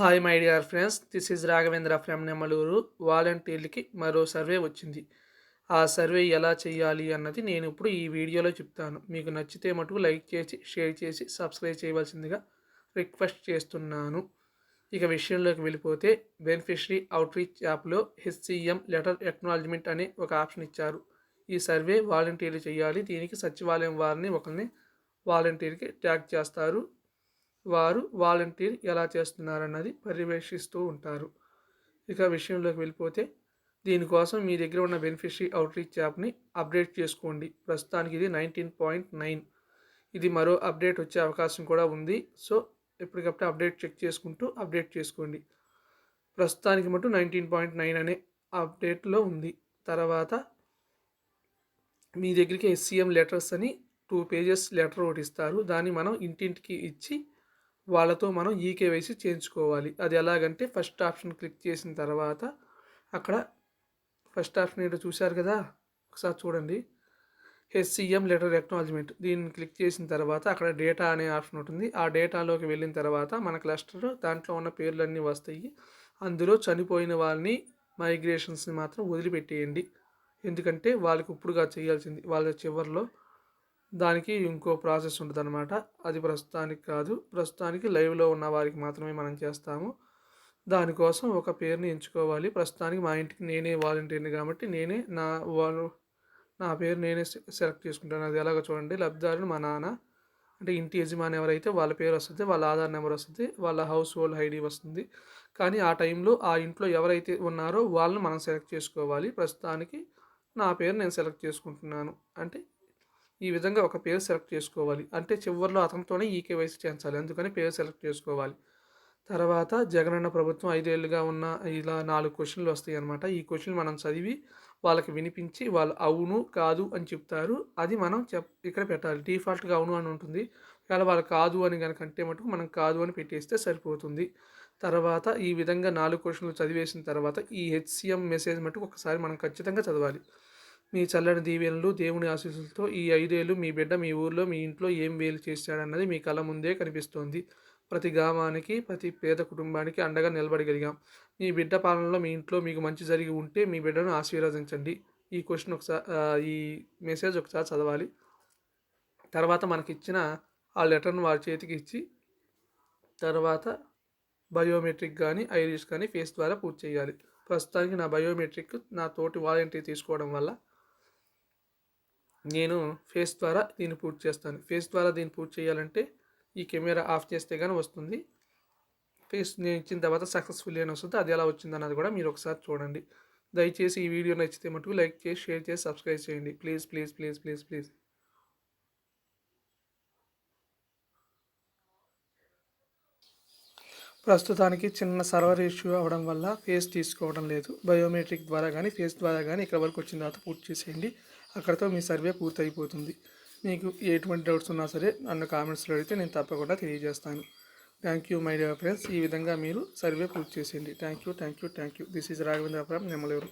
Hi my dear friends. This is Raghavendra from Nemaluru. వాలంటీర్లకి మరో survey వచ్చింది. ఆ survey ఎలా చేయాలి అన్నది నేను ఇప్పుడు ఈ వీడియోలో చెప్తాను. మీకు నచ్చితే మటుకు లైక్ చేసి షేర్ చేసి సబ్స్క్రైబ్ చేయవలసిందిగా రిక్వెస్ట్ చేస్తున్నాను. ఇక విషయంలోకి వెళ్ళిపోతే బెనిఫిషరీ అవుట్రీచ్ యాప్లో హెచ్సిఎం లెటర్ ఎక్నాలజ్మెంట్ అనే ఒక ఆప్షన్ ఇచ్చారు. ఈ సర్వే వాలంటీర్లు చేయాలి. దీనికి సచివాలయం వారిని ఒకరిని వాలంటీర్కి ట్యాగ్ చేస్తారు. వారు వాలంటీర్ ఎలా చేస్తున్నారన్నది పర్యవేక్షిస్తూ ఉంటారు. ఇక విషయంలోకి వెళ్ళిపోతే దీనికోసం మీ దగ్గర ఉన్న బెనిఫిషరీ అవుట్రీచ్ యాప్ని అప్డేట్ చేసుకోండి. ప్రస్తుతానికి ఇది నైన్టీన్ పాయింట్ నైన్. ఇది మరో అప్డేట్ వచ్చే అవకాశం కూడా ఉంది. సో ఎప్పటికప్పుడు అప్డేట్ చెక్ చేసుకుంటూ అప్డేట్ చేసుకోండి. ప్రస్తుతానికి మటు నైన్టీన్ పాయింట్ నైన్ అనే అప్డేట్లో ఉంది. తర్వాత మీ దగ్గరికి ఎస్సీఎం లెటర్స్ అని టూ పేజెస్ లెటర్ ఒకటి ఇస్తారు. దాన్ని మనం ఇంటింటికి ఇచ్చి వాళ్ళతో మనం ఈకేవైసీ చేయించుకోవాలి. అది ఎలాగంటే ఫస్ట్ ఆప్షన్ క్లిక్ చేసిన తర్వాత అక్కడ ఫస్ట్ ఆప్షన్ ఏంటో చూశారు కదా? ఒకసారి చూడండి. HCM letter acknowledgement. దీన్ని క్లిక్ చేసిన తర్వాత అక్కడ డేటా అనే ఆప్షన్ ఉంటుంది ఆ డేటాలోకి వెళ్ళిన తర్వాత మన క్లస్టర్ దాంట్లో ఉన్న పేర్లన్నీ వస్తాయి. అందులో చనిపోయిన వాళ్ళని మైగ్రేషన్స్ని మాత్రం వదిలిపెట్టేయండి. ఎందుకంటే వాళ్ళకి ఇప్పుడుగా చేయాల్సింది వాళ్ళ చివరిలో దానికి ఇంకో ప్రాసెస్ ఉంటుంది అనమాట అది ప్రస్తుతానికి కాదు. ప్రస్తుతానికి లైవ్లో ఉన్న వారికి మాత్రమే మనం చేస్తాము. దానికోసం ఒక పేరుని ఎంచుకోవాలి. ప్రస్తుతానికి మా ఇంటికి నేనే వాలంటీర్ని కాబట్టి నేనే నా వాళ్ళు నా పేరు నేనే సెలెక్ట్ చేసుకుంటాను. అది ఎలాగో చూడండి. లబ్ధిదారుని మా నాన్న. అంటే ఇంటి యజమాని ఎవరైతే వాళ్ళ పేరు వస్తుంది వాళ్ళ ఆధార్ నెంబర్ వస్తుంది వాళ్ళ హౌస్ హోల్డ్ ఐడి వస్తుంది. కానీ ఆ టైంలో ఆ ఇంట్లో ఎవరైతే ఉన్నారో వాళ్ళని మనం సెలెక్ట్ చేసుకోవాలి. ప్రస్తుతానికి నా పేరు నేను సెలెక్ట్ చేసుకుంటున్నాను. అంటే ఈ విధంగా ఒక పేరు సెలెక్ట్ చేసుకోవాలి. అంటే చివరిలో అతనితోనే ఈ కేవైసీ చేయించాలి అందుకని పేరు సెలెక్ట్ చేసుకోవాలి. తర్వాత జగనన్న ప్రభుత్వం ఐదేళ్ళుగా ఉన్న ఇలా నాలుగు క్వశ్చన్లు వస్తాయి అనమాట ఈ క్వశ్చన్ మనం చదివి వాళ్ళకి వినిపించి వాళ్ళు అవును కాదు అని చెప్తారు. అది మనం చెప్ ఇక్కడ పెట్టాలి. డిఫాల్ట్గా అవును అని ఉంటుంది. ఒకవేళ వాళ్ళు కాదు అని కనుక అంటే మటుకు మనం కాదు అని పెట్టేస్తే సరిపోతుంది. తర్వాత ఈ విధంగా నాలుగు క్వశ్చన్లు చదివేసిన తర్వాత ఈ హెచ్సిఎం మెసేజ్ మటుకు ఒకసారి మనం ఖచ్చితంగా చదవాలి. మీ చల్లని దీవెనలు దేవుని ఆశీస్సులతో ఈ ఐదేళ్ళు మీ బిడ్డ మీ ఊర్లో మీ ఇంట్లో ఏం వేలు చేశాడన్నది మీ కళ ముందే కనిపిస్తోంది. ప్రతి గ్రామానికి ప్రతి పేద కుటుంబానికి అండగా నిలబడగలిగాం. మీ బిడ్డ పాలనలో మీ ఇంట్లో మీకు మంచి జరిగి ఉంటే మీ బిడ్డను ఆశీర్వదించండి. ఈ క్వశ్చన్ ఒకసారి ఈ మెసేజ్ ఒకసారి చదవాలి. తర్వాత మనకి ఇచ్చిన ఆ లెటర్ను వారి చేతికి ఇచ్చి తర్వాత బయోమెట్రిక్ కానీ ఐరిష్ కానీ ఫేస్ ద్వారా పూర్తి చేయాలి. ప్రస్తుతానికి నా బయోమెట్రిక్ నా తోటి వాలంటీర్ తీసుకోవడం వల్ల నేను ఫేస్ ద్వారా దీన్ని పూర్తి చేస్తాను. ఫేస్ ద్వారా దీన్ని పూర్తి చేయాలంటే ఈ కెమెరా ఆఫ్ చేస్తే కానీ వస్తుంది. ఫేస్ నేను ఇచ్చిన తర్వాత సక్సెస్ఫుల్ అని వస్తుంది. అది ఎలా వచ్చింది అన్నది కూడా మీరు ఒకసారి చూడండి. దయచేసి ఈ వీడియో నచ్చితే మటుకు లైక్ చేసి షేర్ చేసి సబ్స్క్రైబ్ చేయండి. Please please please please please. ప్రస్తుతానికి చిన్న సర్వర్ ఇష్యూ అవ్వడం వల్ల ఫేస్ తీసుకోవడం లేదు. బయోమెట్రిక్ ద్వారా కానీ ఫేస్ ద్వారా కానీ ఇక్కడ వరకు వచ్చిన తర్వాత పూర్తి చేసేయండి. అక్కడతో మీ సర్వే పూర్తి అయిపోతుంది మీకు ఎటువంటి డౌట్స్ ఉన్నా సరే నన్ను కామెంట్స్లో అడిగితే నేను తప్పకుండా తెలియజేస్తాను. Thank you my dear friends. ఈ విధంగా మీరు సర్వే పూర్తి చేసేయండి. Thank you thank you thank you. This is Raghavendra from Nemmaleru